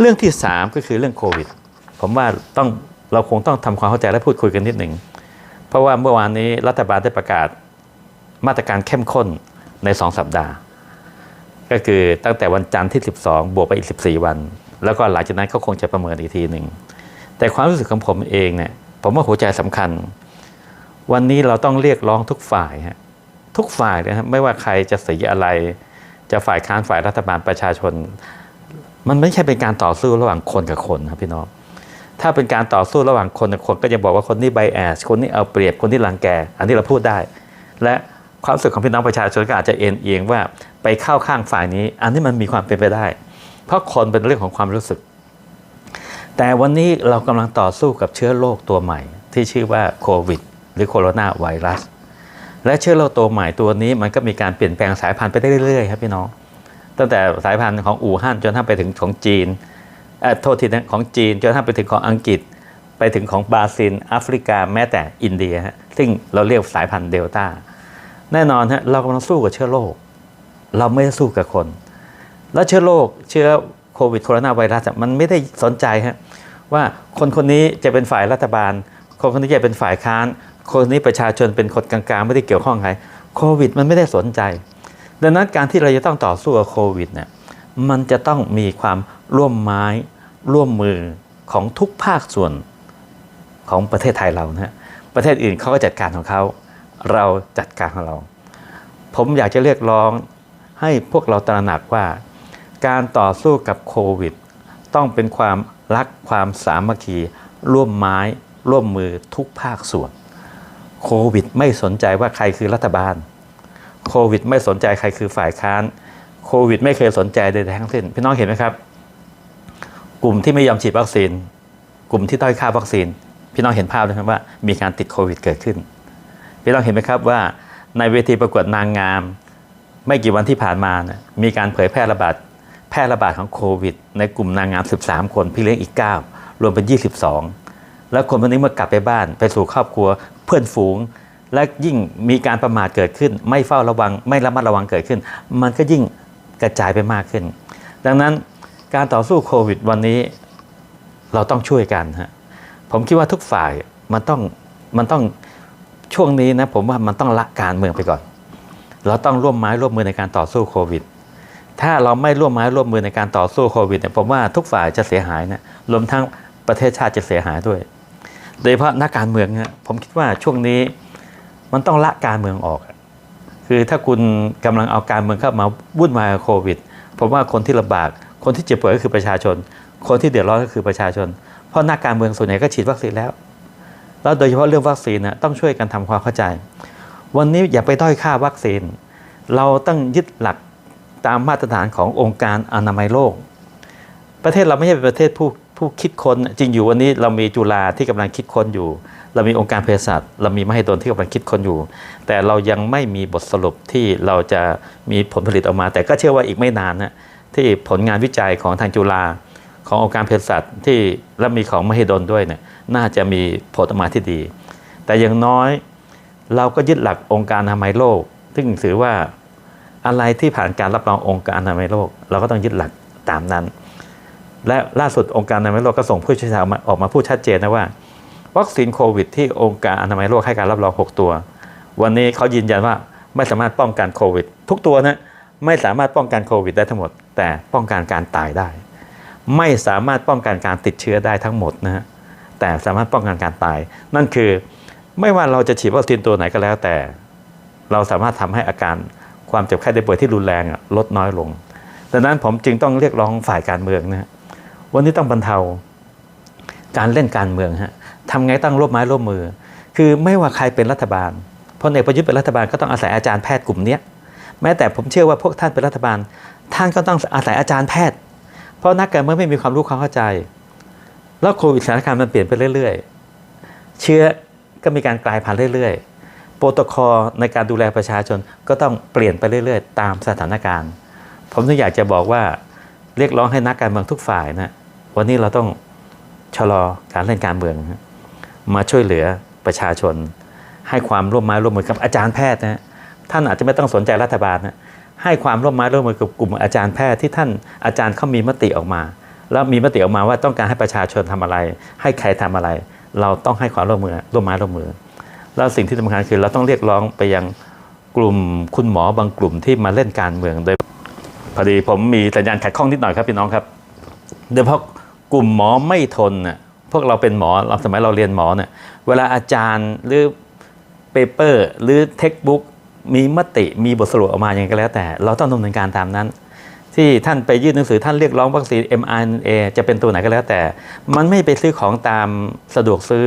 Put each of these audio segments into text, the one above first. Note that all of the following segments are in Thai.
เรื่องที่ 3 ก็คือเรื่องโควิด ผมว่าต้องเราคงต้องทำความเข้าใจและพูดคุยกันนิดหนึ่ง เพราะว่าเมื่อวานนี้รัฐบาลได้ประกาศมาตรการเข้มข้นใน 2 สัปดาห์ ก็คือตั้งแต่วันจันทร์ที่ 12 บวกไปอีก 14 วัน แล้วก็หลังจากนั้นเขาคงจะประเมินอีกทีหนึ่ง แต่ความรู้สึกของผมเองเนี่ยผมว่าหัวใจสำคัญ วันนี้เราต้องเรียกร้องทุกฝ่ายฮะทุกฝ่ายนะครับไม่ว่าใครจะสีอะไร จะฝ่ายค้านฝ่ายรัฐบาลประชาชน มันไม่ใช่เป็นการต่อสู้ระหว่างคนกับคนครับพี่น้องถ้าเป็นการต่อสู้ระหว่างคนกับคนก็จะบอกว่าคนนี้ไบแอสคนนี้เอาเปรียบคนที่รังแก อันนี้เราพูดได้ และความรู้สึกของพี่น้องประชาชนก็อาจจะเอ็นเอียงว่าไปเข้าข้างฝ่ายนี้ อันนี้มันมีความเป็นไปได้ เพราะคนเป็นเรื่องของความรู้สึก แต่วันนี้เรากำลังต่อสู้กับเชื้อโรคตัวใหม่ ที่ชื่อว่าโควิด หรือโคโรนาไวรัสและเชื้อโรคตัวใหม่ตัวนี้มันก็มีการเปลี่ยนแปลงสายพันธุ์ไปได้เรื่อยๆครับพี่น้อง ตั้งแต่สายพันธุ์ของอู่ฮั่นจนทั้งไปถึงของจีนโทษทีนะของจีนจนทั้งไปถึงของอังกฤษ ไปถึงของบราซิลแอฟริกาแม้แต่อินเดีย ซึ่งเราเรียกสายพันธุ์เดลต้าแน่นอนฮะเรากำลังสู้กับเชื้อโรคเราไม่ได้สู้กับคน แล้วเชื้อโรคเชื้อโควิดโคโรนาไวรัสมันไม่ได้สนใจฮะว่าคนคนนี้จะเป็นฝ่ายรัฐบาล คนคนนี้จะเป็นฝ่ายค้าน คนนี้ประชาชนเป็นคนกลางๆ ไม่ได้เกี่ยวข้องใครโควิดมันไม่ได้สนใจ ดังนั้นการที่เราจะต้องต่อสู้กับโควิดเนี่ยมันจะต้องมีความร่วมไม้ร่วมมือของทุกภาคส่วนของประเทศไทยเรานะฮะประเทศอื่นเขาก็จัดการของเขา เราจัดการของเรา ผมอยากจะเรียกร้องให้พวกเราตระหนักว่า การต่อสู้กับโควิด ต้องเป็นความรักความสามัคคี ร่วมไม้ ร่วมมือทุกภาคส่วน โควิดไม่สนใจว่าใครคือรัฐบาล โควิด ไม่สนใจใครคือฝ่ายค้าน โควิด ไม่เคยสนใจใดๆทั้งสิ้น พี่น้องเห็นไหมครับ กลุ่มที่ไม่ยอมฉีดวัคซีน กลุ่มที่ด้อยค่าวัคซีน พี่น้องเห็นภาพนะครับว่า มีการติดโควิดเกิดขึ้น พี่น้องเห็นไหมครับว่าในเวทีประกวดนางงาม ไม่กี่วันที่ผ่านมานะมีการเผยแพร่ระบาดแพร่ระบาดของโควิด ในกลุ่มนางงาม 13 คนพี่เลี้ยงอีก 9 รวมเป็น 22 แล้วคนพวกนี้เมื่อกลับไปบ้านไปสู่ครอบครัวเพื่อนฝูง และยิ่งมีการประมาทเกิดขึ้น ไม่เฝ้าระวัง ไม่ระมัดระวังเกิดขึ้น มันก็ยิ่งกระจายไปมากขึ้น ดังนั้นการต่อสู้โควิดวันนี้เราต้องช่วยกันฮะผมคิดว่าทุกฝ่ายมันต้องมันต้องช่วงนี้นะผมว่ามันต้องละการเมืองไปก่อน เราต้องร่วมไม้ร่วมมือในการต่อสู้โควิด ถ้าเราไม่ร่วมไม้ร่วมมือในการต่อสู้โควิดเนี่ยผมว่าทุกฝ่ายจะเสียหายนะรวมทั้งประเทศชาติจะเสียหายด้วย โดยเฉพาะนักการเมืองนี่ยผมคิดว่าช่วงนี้ มันต้องละการเมืองออก คือถ้าคุณกำลังเอาการเมืองเข้ามาวุ่นวายกับโควิดผมว่าคนที่ลำบาก คนที่เจ็บป่วยก็คือประชาชน คนที่เดือดร้อนก็คือประชาชน เพราะนักการเมืองส่วนใหญ่ก็ฉีดวัคซีนแล้ว แล้วโดยเฉพาะเรื่องวัคซีนนะต้องช่วยกันทำความเข้าใจ วันนี้อย่าไปด้อยค่าวัคซีน เราต้องยึดหลักตามมาตรฐานขององค์การอนามัยโลก ประเทศเราไม่ใช่เป็นประเทศผู้ผู้คิดค้นจริงอยู่วันนี้เรามีจุฬาที่กำลังคิดค้นอยู่ เรามีองค์การเภสัชเรามีมหิดลที่กำลังคิดค้นอยู่ แต่เรายังไม่มีบทสรุปที่เราจะมีผลผลิตออกมา แต่ก็เชื่อว่าอีกไม่นานนะที่ผลงานวิจัยของทางจุฬาขององค์การเภสัชที่และมีของมหิดลด้วยเนี่ยน่าจะมีผลออกมาที่ดี แต่อย่างน้อยเราก็ยึดหลักองค์การอนามัยโลก ซึ่งถือว่าอะไรที่ผ่านการรับรององค์การอนามัยโลก เราก็ต้องยึดหลักตามนั้น และล่าสุดองค์การอนามัยโลกก็ส่งผู้เชี่ยวชาญออกมาพูดชัดเจนนะว่า วัคซีนโควิดที่องค์การอนามัยโลกให้การรับรอง 6 ตัว วันนี้เขายืนยันว่าไม่สามารถป้องกันโควิด ทุกตัวนะไม่สามารถป้องกันโควิดได้ทั้งหมด แต่ป้องกันการตายได้ ไม่สามารถป้องกันการติดเชื้อได้ทั้งหมดนะฮะแต่สามารถป้องกันการตาย นั่นคือไม่ว่าเราจะฉีดวัคซีนตัวไหนก็แล้วแต่ เราสามารถทำให้อาการความเจ็บไข้ได้ป่วยที่รุนแรงลดน้อยลงดังนั้นผมจึงต้องเรียกร้องฝ่ายการเมืองนะฮะวันนี้ต้องบรรเทาการเล่นการเมืองฮะ ทำไงต้องร่วมไม้ร่วมมือ คือไม่ว่าใครเป็นรัฐบาลพลเอกประยุทธ์เป็นรัฐบาลก็ต้องอาศัยอาจารย์แพทย์กลุ่มนี้แม้แต่ผมเชื่อว่าพวกท่านเป็นรัฐบาล ท่านก็ต้องอาศัยอาจารย์แพทย์ เพราะนักการเมืองไม่มีความรู้ความเข้าใจ แล้วโควิดสถานการณ์มันเปลี่ยนไปเรื่อย ๆ เชื้อก็มีการกลายพันธุ์เรื่อย ๆ โปรโตคอลในการดูแลประชาชนก็ต้องเปลี่ยนไปเรื่อย ๆ ตามสถานการณ์ ผมถึงอยากจะบอกว่าเรียกร้องให้นักการเมืองทุกฝ่ายนะวันนี้เราต้องชะลอการเล่นการเมืองนะ มาช่วยเหลือประชาชน ให้ความร่วมไม้ร่วมมือกับอาจารย์แพทย์นะท่านอาจจะไม่ต้องสนใจรัฐบาลนะให้ความร่วมไม้ร่วมมือกับกลุ่มอาจารย์แพทย์ที่ท่านอาจารย์เขามีมติออกมา แล้วมีมติออกมาว่าต้องการให้ประชาชนทำอะไร ให้ใครทำอะไร เราต้องให้ความร่วมมือร่วมไม้ร่วมมือ แล้วสิ่งที่สำคัญคือเราต้องเรียกร้องไปยังกลุ่มคุณหมอบางกลุ่มที่มาเล่นการเมืองโดยพอดีผมมีสัญญาณขัดข้องนิดหน่อยครับพี่น้องครับโดยเฉพาะกลุ่มหมอไม่ทนน่ะ พวกเราเป็นหมอเราสมัยเราเรียนหมอเนี่ยเวลาอาจารย์หรือเปเปอร์หรือเท็กบุ๊กมีมติมีบทสรุปออกมาอย่างไรก็แล้วแต่ เราต้องดำเนินการตามนั้น ที่ท่านไปยื่นหนังสือท่านเรียกร้องวัคซีน mRNA จะเป็นตัวไหนก็แล้วแต่ มันไม่ไปซื้อของตามสะดวกซื้อ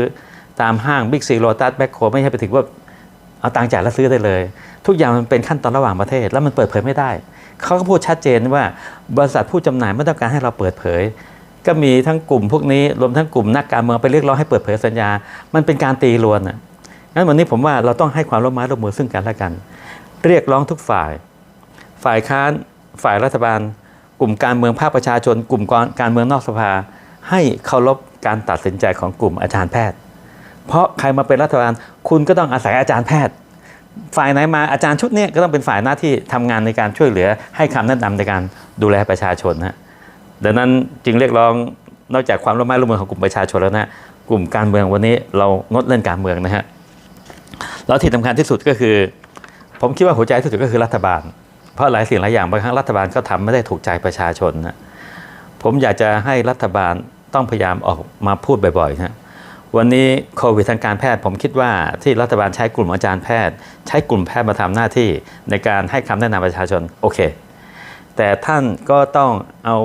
ตามห้างบิ๊กซีโรตัสแบ็คโคไม่ใช่ไปถึงว่าเอาตังค์จ่ายแล้วซื้อได้เลย ทุกอย่างมันเป็นขั้นตอนระหว่างประเทศ แล้วมันเปิดเผยไม่ได้ เขาก็พูดชัดเจนว่าบริษัทผู้จำหน่ายไม่ต้องการให้เราเปิดเผย ก็มีทั้งกลุ่มพวกนี้รวมทั้งกลุ่มนักการเมืองไปเรียกร้องให้เปิดเผยสัญญา มันเป็นการตีรวนอะงั้นวันนี้ผมว่าเราต้องให้ความร่วมไม้ร่วมมือซึ่งกันและกัน เรียกร้องทุกฝ่าย ฝ่ายค้าน ฝ่ายรัฐบาล กลุ่มการเมืองภาคประชาชน กลุ่มการเมืองนอกสภา ให้เคารพการตัดสินใจของกลุ่มอาจารย์แพทย์ เพราะใครมาเป็นรัฐบาลคุณก็ต้องอาศัยอาจารย์แพทย์ ฝ่ายไหนมาอาจารย์ชุดนี้ก็ต้องเป็นฝ่ายหน้าที่ทำงานในการช่วยเหลือ ให้คำแนะนำในการดูแลประชาชนนะ ดังนั้นจึงเรียกร้องนอกจากความร่วมไม้ร่วมมือของกลุ่มประชาชนแล้วนะกลุ่มการเมืองวันนี้เรางดเล่นการเมืองนะฮะแล้วที่สำคัญที่สุดก็คือ ผมคิดว่าหัวใจที่สุดก็คือรัฐบาล เพราะหลายสิ่งหลายอย่างบางครั้งรัฐบาลก็ทำไม่ได้ถูกใจประชาชนนะผมอยากจะให้รัฐบาลต้องพยายามออกมาพูดบ่อยๆนะวันนี้โควิดทางการแพทย์ ผมคิดว่าที่รัฐบาลใช้กลุ่มอาจารย์แพทย์ ใช้กลุ่มแพทย์มาทำหน้าที่ในการให้คำแนะนำประชาชนโอเค แต่ท่านก็ต้องเอา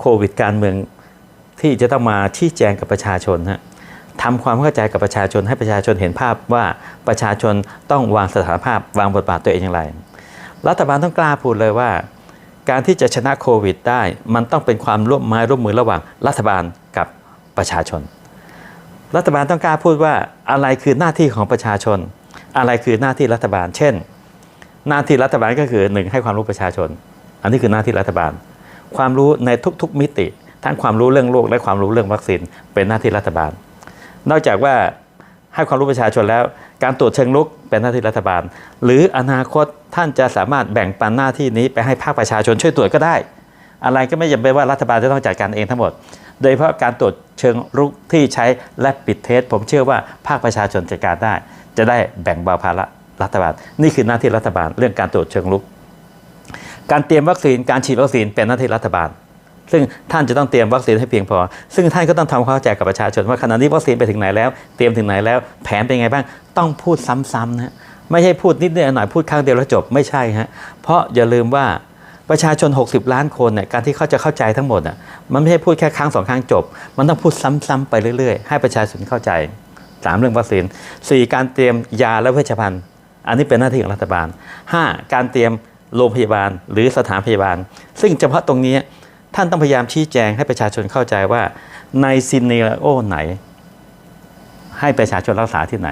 โควิดการเมืองที่จะต้องมาชี้แจงกับประชาชนฮะทำความเข้าใจกับประชาชนให้ประชาชนเห็นภาพว่าประชาชนต้องวางสถานภาพ วางบทบาทตัวเองอย่างไร รัฐบาลต้องกล้าพูดเลยว่า การที่จะชนะโควิดได้ มันต้องเป็นความร่วมไม้ร่วมมือระหว่างรัฐบาลกับประชาชน รัฐบาลต้องกล้าพูดว่าอะไรคือหน้าที่ของประชาชน อะไรคือหน้าที่รัฐบาล เช่น หน้าที่รัฐบาลก็คือหนึ่งให้ความรู้ประชาชน อันนี้คือหน้าที่รัฐบาล ความรู้ในทุกๆมิติ ทั้งความรู้เรื่องโรคและความรู้เรื่องวัคซีนเป็นหน้าที่รัฐบาล นอกจากว่าให้ความรู้ประชาชนแล้ว การตรวจเชิงลุกเป็นหน้าที่รัฐบาล หรืออนาคตท่านจะสามารถแบ่งปันหน้าที่นี้ไปให้ภาคประชาชนช่วยตรวจก็ได้ อะไรก็ไม่จำเป็นว่ารัฐบาลจะต้องจัดการเองทั้งหมด โดยเฉพาะการตรวจเชิงรุกที่ใช้และปิดเทสผมเชื่อว่าภาคประชาชนจัดการได้ จะได้แบ่งเบาภาระรัฐบาล นี่คือหน้าที่รัฐบาลเรื่องการตรวจเชิงลุก การเตรียมวัคซีนการฉีดวัคซีนเป็นหน้าที่รัฐบาล ซึ่งท่านจะต้องเตรียมวัคซีนให้เพียงพอ ซึ่งท่านก็ต้องทำความเข้าใจกับประชาชนว่าขณะนี้วัคซีนไปถึงไหนแล้ว เตรียมถึงไหนแล้ว แผนเป็นไงบ้าง ต้องพูดซ้ำๆนะไม่ใช่พูดนิดเดียวหน่อยพูดครั้งเดียวแล้วจบไม่ใช่ฮะเพราะอย่าลืมว่าประชาชน 60 ล้านคนเนี่ยการที่เขาจะเข้าใจทั้งหมดอะมันไม่ใช่พูดแค่ครั้งสองครั้งจบ มันต้องพูดซ้ำๆไปเรื่อยๆ ให้ประชาชนเข้าใจสามเรื่องวัคซีนสี่การเตรียมยาและเวชภัณฑ์ อันนี้เป็นหน้าที่ของรัฐบาล 5. การเตรียม โรงพยาบาลหรือสถานพยาบาล ซึ่งเฉพาะตรงนี้ท่านต้องพยายามชี้แจงให้ประชาชนเข้าใจว่าในซีเนโอไหน ให้ประชาชนรักษาที่ไหน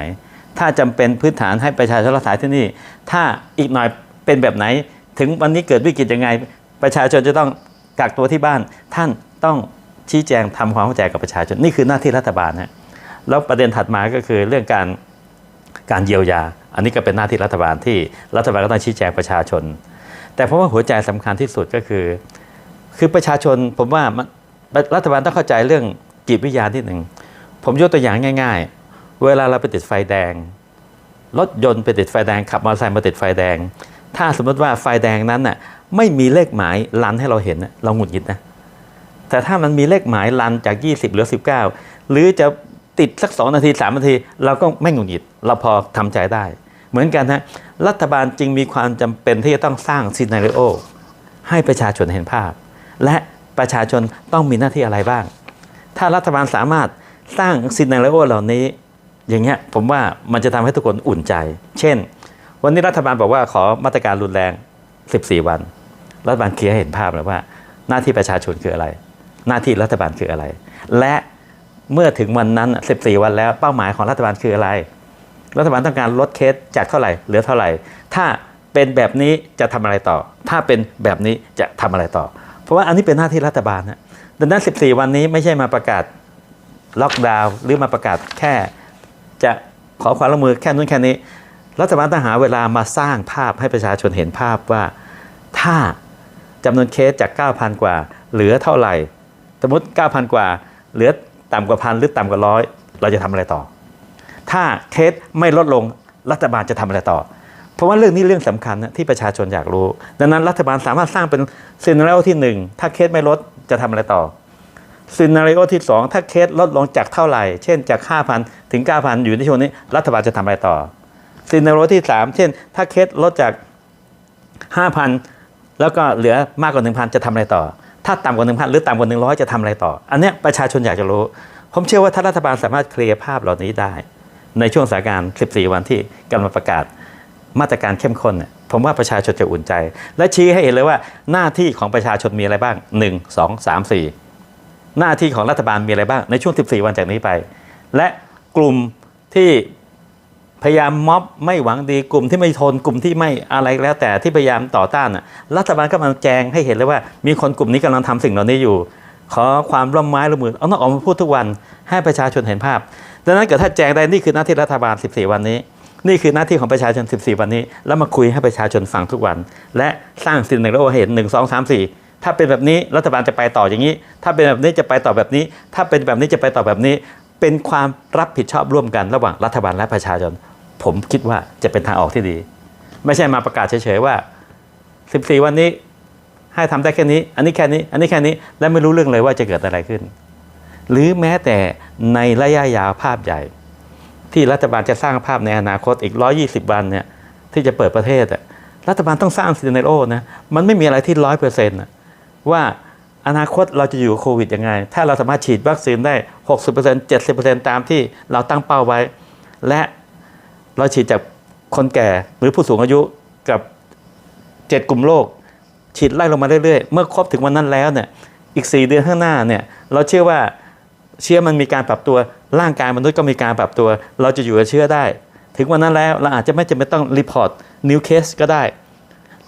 ถ้าจำเป็นพื้นฐานให้ประชาชนรักษาที่นี่ ถ้าอีกหน่อยเป็นแบบไหน ถึงวันนี้เกิดวิกฤตยังไง ประชาชนจะต้องกักตัวที่บ้าน ท่านต้องชี้แจงทำความเข้าใจกับประชาชนนี่คือหน้าที่รัฐบาลนะแล้วประเด็นถัดมาก็คือเรื่องการ การเยียวยา อันนี้ก็เป็นหน้าที่รัฐบาลที่รัฐบาลก็ต้องชี้แจงประชาชน แต่เพราะว่าหัวใจสำคัญที่สุดก็คือ คือประชาชนผมว่ารัฐบาลต้องเข้าใจเรื่องจิตวิทยาที่หนึ่งผมยกตัวอย่างง่าย ๆ เวลาเราไปติดไฟแดงรถยนต์ไปติดไฟแดงขับมอเตอร์ไซค์มาติดไฟแดง ถ้าสมมติว่าไฟแดงนั้นน่ะไม่มีเลขหมายลันให้เราเห็นเราหงุดหงิดนะแต่ถ้ามันมีเลขหมายลันจาก 20 เหรือ 19 หรือจะ ติดสัก2นาที3นาที เราก็ไม่หงุดหงิด เราพอทำใจได้ เหมือนกันนะรัฐบาลจึงมีความจำเป็นที่จะต้องสร้างซีนารีโอให้ประชาชนเห็นภาพ และประชาชนต้องมีหน้าที่อะไรบ้าง ถ้ารัฐบาลสามารถสร้างซีนารีโอเหล่านี้ อย่างเงี้ยผมว่ามันจะทำให้ทุกคนอุ่นใจ เช่น วันนี้รัฐบาลบอกว่าขอมาตรการรุนแรง 14 วัน รัฐบาลเคลียร์ให้เห็นภาพเลยว่า หน้าที่ประชาชนคืออะไร หน้าที่รัฐบาลคืออะไร และ เมื่อถึงวันนั้น 14 วันแล้วเป้าหมายของรัฐบาลคืออะไร รัฐบาลต้องการลดเคสจากเท่าไหร่เหลือเท่าไหร่ ถ้าเป็นแบบนี้จะทำอะไรต่อ ถ้าเป็นแบบนี้จะทำอะไรต่อ เพราะว่าอันนี้เป็นหน้าที่รัฐบาลนะดังนั้น 14 วันนี้ไม่ใช่มาประกาศล็อกดาวน์หรือมาประกาศแค่ จะขอความร่วมมือแค่นู้นแค่นี้ รัฐบาลต้องหาเวลามาสร้างภาพให้ประชาชนเห็นภาพว่าถ้าจำนวนเคสจาก 9,000 กว่า เหลือเท่าไหร่ สมมติ 9,000 กว่า เหลือ ต่ำกว่าพันหรือต่ำกว่าร้อยเราจะทำอะไรต่อ ถ้าเคสไม่ลดลงรัฐบาลจะทำอะไรต่อ เพราะว่าเรื่องนี้เรื่องสำคัญนะที่ประชาชนอยากรู้ ดังนั้นรัฐบาลสามารถสร้างเป็นซีนารีโอที่หนึ่งถ้าเคสไม่ลดจะทำอะไรต่อซีนารีโอที่สองถ้าเคสลดลงจากเท่าไหร่ เช่นจาก 5,000 ถึง 9,000 อยู่ในช่วงนี้ รัฐบาลจะทำอะไรต่อซีนารีโอที่สามเช่น ถ้าเคสลดจาก 5,000 แล้วก็เหลือมากกว่า 1,000 จะทำอะไรต่อ ถ้าต่ำกว่า1,000หรือต่ำกว่า100จะทำอะไรต่อ อันเนี้ยประชาชนอยากจะรู้ ผมเชื่อว่าถ้ารัฐบาลสามารถเคลียร์ภาพเหล่านี้ได้ ในช่วงสถานการณ์ 14 วันที่กำลังประกาศมาตรการเข้มข้นเนี่ยผมว่าประชาชนจะอุ่นใจ และชี้ให้เห็นเลยว่าหน้าที่ของประชาชนมีอะไรบ้าง 1 2 3 4 หน้าที่ของรัฐบาลมีอะไรบ้างในช่วง 14 วันจากนี้ไป และกลุ่มที่ พยายามม็อบไม่หวังดีกลุ่มที่ไม่ทนกลุ่มที่ไม่อะไรแล้วแต่ที่พยายามต่อต้านน่ะรัฐบาลก็มาแจงให้เห็นเลยว่า มีคนกลุ่มนี้กำลังทำสิ่งเหล่านี้อยู่ ขอความร่วมไม้ร่วมมือเอาต้องออกมาพูดทุกวันให้ประชาชนเห็นภาพดังนั้นเกิดถ้าแจงได้นี่คือหน้าที่รัฐบาล 14 วันนี้ นี่คือหน้าที่ของประชาชน 14 วันนี้ แล้วมาคุยให้ประชาชนฟังทุกวัน และสร้างสิ่งหนึ่งแล้วเห็น1 2 3 4ถ้าเป็นแบบนี้รัฐบาลจะไปต่ออย่างนี้ ถ้าเป็นแบบนี้จะไปต่อแบบนี้ ถ้าเป็นแบบนี้จะไปต่อแบบนี้ เป็นความรับผิดชอบร่วมกันระหว่างรัฐบาลและประชาชน ผมคิดว่าจะเป็นทางออกที่ดี ไม่ใช่มาประกาศเฉยๆว่า 14 วันนี้ให้ทำได้แค่นี้ อันนี้แค่นี้ อันนี้แค่นี้ และไม่รู้เรื่องเลยว่าจะเกิดอะไรขึ้น หรือแม้แต่ในระยะยาวภาพใหญ่ ที่รัฐบาลจะสร้างภาพในอนาคตอีก 120 วันเนี่ยที่จะเปิดประเทศรัฐบาลต้องสร้างซีนารีโอนะมันไม่มีอะไรที่ร้อยเปอร์เซ็นต์ว่า อนาคตเราจะอยู่กับโควิดยังไง ถ้าเราสามารถฉีดวัคซีนได้ 60% 70%ตามที่เราตั้งเป้าไว้ และเราฉีดจากคนแก่หรือผู้สูงอายุกับ 7 กลุ่มโรคฉีดไล่ลงมาเรื่อยๆ เมื่อครบถึงวันนั้นแล้วเนี่ยอีก 4 เดือนข้างหน้าเนี่ยเราเชื่อว่าเชื้อมันมีการปรับตัวร่างกายมนุษย์ก็มีการปรับตัว เราจะอยู่กับเชื้อได้ ถึงวันนั้นแล้วเราอาจจะไม่จำเป็นต้องรีพอร์ตนิวเคสก็ได้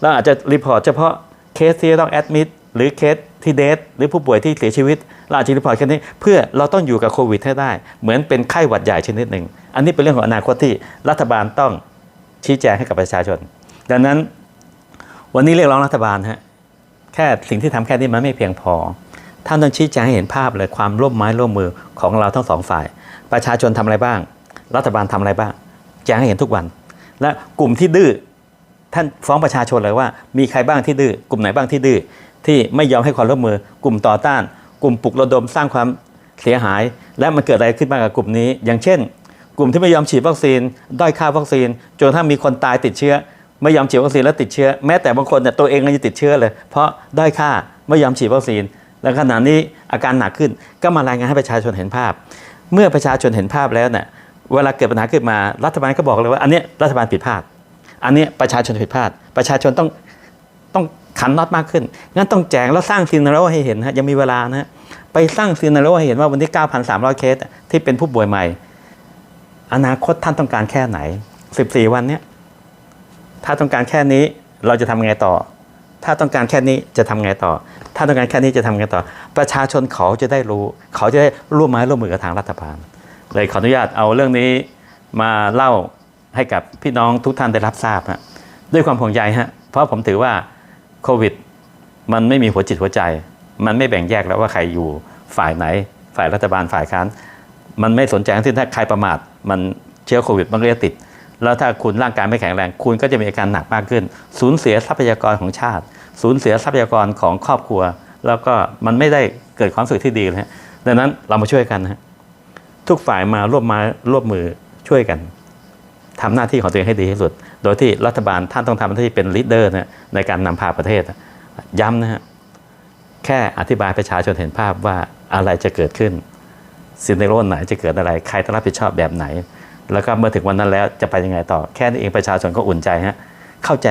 เราอาจจะรีพอร์ตเฉพาะเคสที่ต้องแอดมิดหรือเคส ที่เดทหรือผู้ป่วยที่เสียชีวิตเราอาจจะรีพอร์ตแค่นี้ เพื่อเราต้องอยู่กับโควิดให้ได้ เหมือนเป็นไข้หวัดใหญ่ชนิดหนึ่ง อันนี้เป็นเรื่องของอนาคตที่รัฐบาลต้องชี้แจงให้กับประชาชน ดังนั้นวันนี้เรียกร้องรัฐบาลฮะแค่สิ่งที่ทำแค่นี้มันไม่เพียงพอ ท่านต้องชี้แจงให้เห็นภาพเลยความร่วมไม้ร่วมมือของเราทั้งสองฝ่าย ประชาชนทำอะไรบ้าง รัฐบาลทำอะไรบ้างแจ้งให้เห็นทุกวัน และกลุ่มที่ดื้อท่านฟ้องประชาชนเลยว่ามีใครบ้างที่ดื้อกลุ่มไหนบ้างที่ดื้อ ที่ไม่ยอมให้ความร่วมมือกลุ่มต่อต้าน กลุ่มปลุกระดมสร้างความเสียหาย และมันเกิดอะไรขึ้นบ้างกับกลุ่มนี้ อย่างเช่น กลุ่มที่ไม่ยอมฉีดวัคซีน ด้อยค่าวัคซีนจนถ้ามีคนตายติดเชื้อ ไม่ยอมฉีดวัคซีนแล้วติดเชื้อ แม้แต่บางคนเนี่ยตัวเองก็ยังติดเชื้อเลย เพราะด้อยค่าไม่ยอมฉีดวัคซีน แล้วขณะนี้อาการหนักขึ้นก็มารายงานให้ประชาชนเห็นภาพ เมื่อประชาชนเห็นภาพแล้วเนี่ยเวลาเกิดปัญหาขึ้นมารัฐบาลก็บอกเลยว่าอันนี้รัฐบาลผิดพลาด อันนี้ประชาชนผิดพลาด ประชาชนต้องต้อง ขันน็อตมากขึ้น งั้นต้องแจงแล้วสร้างซีนารีโอให้เห็นฮะยังมีเวลานะฮะไปสร้างซีนารีโอให้เห็นว่าวันที่ 9,300 เคสที่เป็นผู้ป่วยใหม่ อนาคตท่านต้องการแค่ไหน 14 วันเนี้ยถ้าต้องการแค่นี้เราจะทำไงต่อ ถ้าต้องการแค่นี้จะทำไงต่อ ถ้าต้องการแค่นี้จะทำไงต่อ ประชาชนเขาจะได้รู้ เขาจะได้ร่วมไม้ร่วมมือกับทางรัฐบาล เลยขออนุญาตเอาเรื่องนี้มาเล่าให้กับพี่น้องทุกท่านได้รับทราบฮะด้วยความห่วงใยฮะเพราะผมถือว่า โควิด มันไม่มีหัวจิตหัวใจ มันไม่แบ่งแยกแล้วว่าใครอยู่ฝ่ายไหน ฝ่ายรัฐบาลฝ่ายค้านมันไม่สนใจทั้งสิ้นถ้าใครประมาท มันเชื้อโควิดมันก็จะติด แล้วถ้าคุณร่างกายไม่แข็งแรง คุณก็จะมีอาการหนักมากขึ้น สูญเสียทรัพยากรของชาติ สูญเสียทรัพยากรของครอบครัว แล้วก็มันไม่ได้เกิดความสึกที่ดีเลยฮะดังนั้นเรามาช่วยกันนะฮะทุกฝ่ายมาร่วมมาร่วมมือช่วยกันทำหน้าที่ของตัวเองให้ดีที่สุด โดยที่รัฐบาลท่านต้องทำหน้าที่เป็นลีดเดอร์ในการนำพาประเทศ ย้ำนะฮะแค่อธิบายประชาชนเห็นภาพว่าอะไรจะเกิดขึ้นซินเนโรนไหนจะเกิดอะไรใครต้องรับผิดชอบแบบไหน แล้วก็เมื่อถึงวันนั้นแล้วจะไปยังไงต่อแค่นี้เองประชาชนก็อุ่นใจฮะเข้าใจ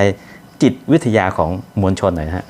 จิตวิทยาของมวลชนหน่อยฮะ